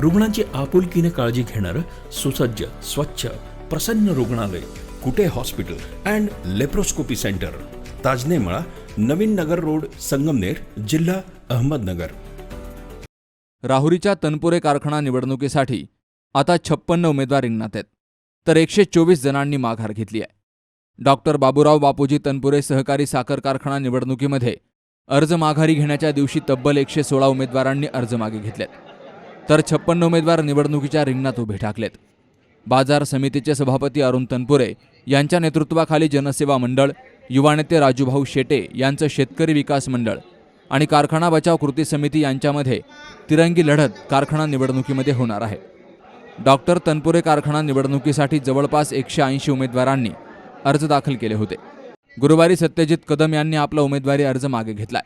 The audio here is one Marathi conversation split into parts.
रुग्णांची आपुलकीने काळजी घेणारं सुसज्ज स्वच्छ प्रसन्न रुग्णालय Kute hospital and laparoscopy centre. Tajnemala Navin Nagar road Sangamner जिल्हा अहमदनगर. राहुरीच्या तनपुरे कारखाना निवडणुकीसाठी आता छप्पन्न उमेदवार रिंगणात आहेत. तर एकशे चोवीस जणांनी माघार घेतली आहे. डॉक्टर बाबूराव बापूजी तनपुरे सहकारी साखर कारखाना निवडणुकीमध्ये अर्ज माघारी घेण्याच्या दिवशी तब्बल एकशे सोळा उमेदवारांनी अर्ज मागे घेतलेत. तर छप्पन्न उमेदवार निवडणुकीच्या रिंगणात उभे ठाकलेत. बाजार समितीचे सभापती अरुण तनपुरे यांच्या नेतृत्वाखाली जनसेवा मंडळ युवा नेते राजूभाऊ शेटे यांचं शेतकरी विकास मंडळ आणि कारखाना बचाव कृती समिती यांच्यामध्ये तिरंगी लढत कारखाना निवडणुकीमध्ये होणार आहे. डॉक्टर तनपुरे कारखाना निवडणुकीसाठी जवळपास एकशे ऐंशी उमेदवारांनी अर्ज दाखल केले होते. गुरुवारी सत्यजित कदम यांनी आपला उमेदवारी अर्ज मागे घेतलाय.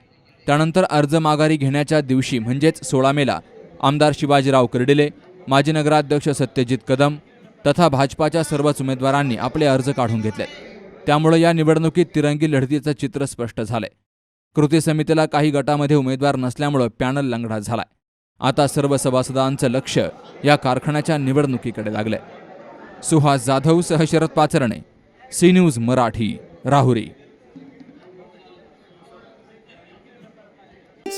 त्यानंतर अर्ज माघारी घेण्याच्या दिवशी म्हणजेच सोळा मेला आमदार शिवाजीराव कर्डिले माजी नगराध्यक्ष सत्यजित कदम तथा भाजपाच्या सर्वच उमेदवारांनी आपले अर्ज काढून घेतले. त्यामुळे या निवडणुकीत तिरंगी लढतीचं चित्र स्पष्ट झालंय कृती समितीला काही गटामध्ये उमेदवार नसल्यामुळं पॅनल लंगडा झालाय. आता सर्व सभासदांचं लक्ष या कारखान्याच्या निवडणुकीकडे लागलंय. सुहास जाधव सह शरद पाचरणे सी न्यूज मराठी राहुरी.